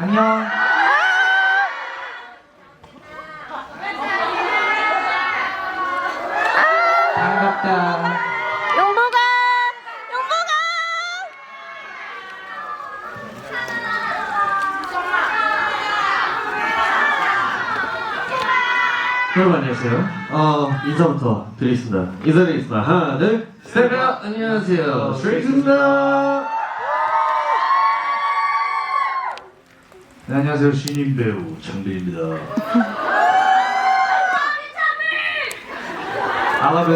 안녕. 반갑다. 용보가 용보가 여러분 안녕하세요. 어 인사부터 드리겠습니다. 인사드리겠습니다. 하나, 둘, 셋. 안녕하세요. 스트레이트입니다. 네, 안녕하세요 신인 배우 장빈입니다. I love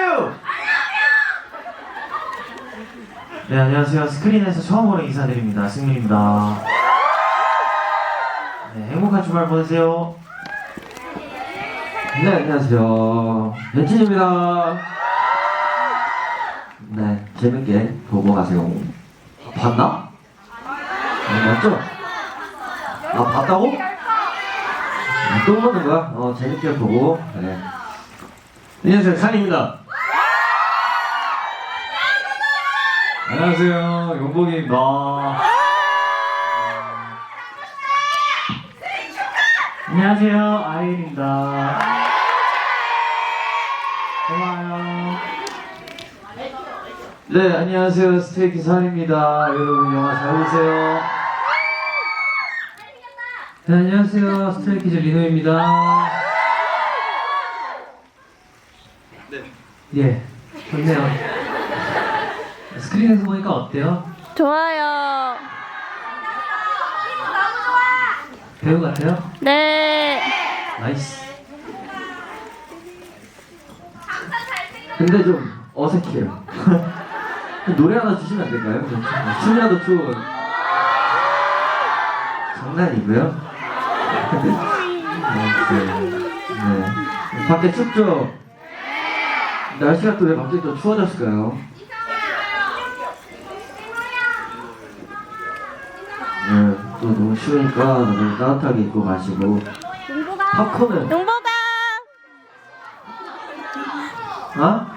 you. 네 안녕하세요. 스크린에서 처음으로 인사드립니다. 승민입니다. 네 행복한 주말 보내세요. 네 안녕하세요. 현진입니다. 네 재밌게 보고 가세요. 봤나? 아, 맞죠? 아 봤다고? 아, 또 보는 거야? 어 재밌게 보고 네. 안녕하세요 산입니다 안녕하세요 용복입니다 안녕하세요 아이입니다 고마워요 네 안녕하세요 스테이키 산입니다 여러분 영화 잘 보세요 네 안녕하세요 스트레이키즈 리노입니다 예, 좋네요. 스크린에서 보니까 어때요? 좋아요 배우 같아요? 네 나이스. 근데 좀 어색해요. 노래 하나 주시면 안 될까요? 좀 춤이라도 추고. 장난이고요. 네. 네. 밖에 춥죠? 날씨가 또 왜 갑자기 또 추워졌을까요? 네, 또 너무 추우니까 너무 따뜻하게 입고 가시고 팝콘은 용보가 어?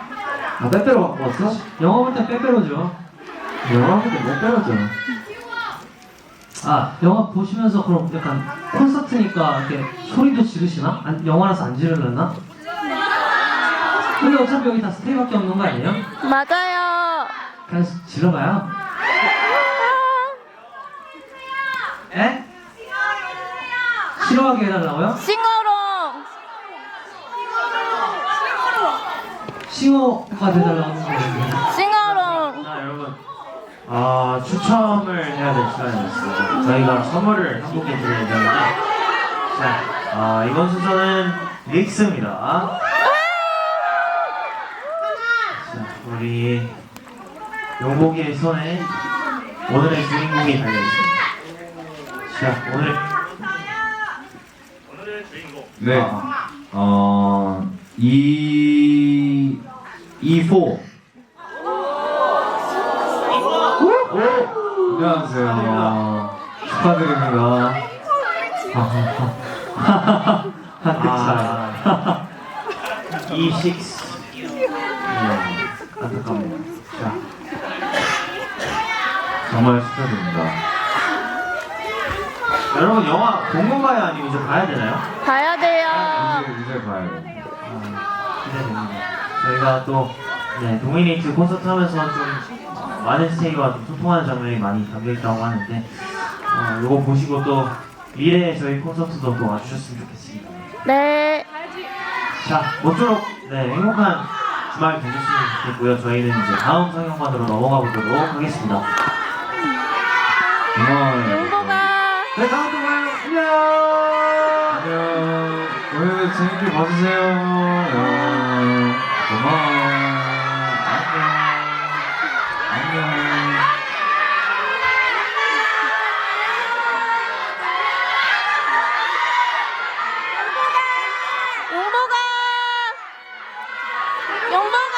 아 빼빼로 갖고 왔어? 영화 볼 때 빼빼로죠 영화 볼때 빼빼로죠 아 영화 보시면서 그럼 약간 콘서트니까 이렇게 소리도 지르시나? 안, 영화라서 안 지르려나? 근데 어차피 여기 다 스테이밖에 없는 거 아니에요? 맞아요 그냥 질러봐요 에? 싫어하게 해달라고요? 싱어롱 싱어가 거예요. 싱어롱 자 여러분. 아 추첨을 해야 될 시간이 왔습니다. 저희가 선물을 한 분께 드릴 예정인데. 자 아, 이번 순서는 릭스입니다. 자 우리 용복이의 손에 오늘의 주인공이 달려있습니다. 자 오늘 네. 아, 어, 이, 이포. 안녕하세요. 축하드립니다. 한끗 차이 E6 네, 안타깝네요 자 정말 축하드립니다. 여러분 영화 본 건가요? 아니면 이제 봐야 되나요? 봐야 돼요 이제, 이제 봐야 돼. 아, 기대됩니다. 저희가 또 네, 도미니트 콘서트 하면서 좀 많은 스테이와 좀 소통하는 장면이 많이 담겨있다고 하는데 어, 이거 보시고 또 미래에 저희 콘서트도 또 와주셨으면 좋겠습니다. 네 자, 모쪼록 네, 행복한 주말 되셨으면 좋겠고요. 저희는 이제 다음 상영관으로 넘어가 보도록 하겠습니다. 고마워요. 용보가 네, 다음 주 봐요. 안녕! 안녕. 오늘 재밌게 봐주세요. 고마워. 안녕. 안녕. 용모가 용모가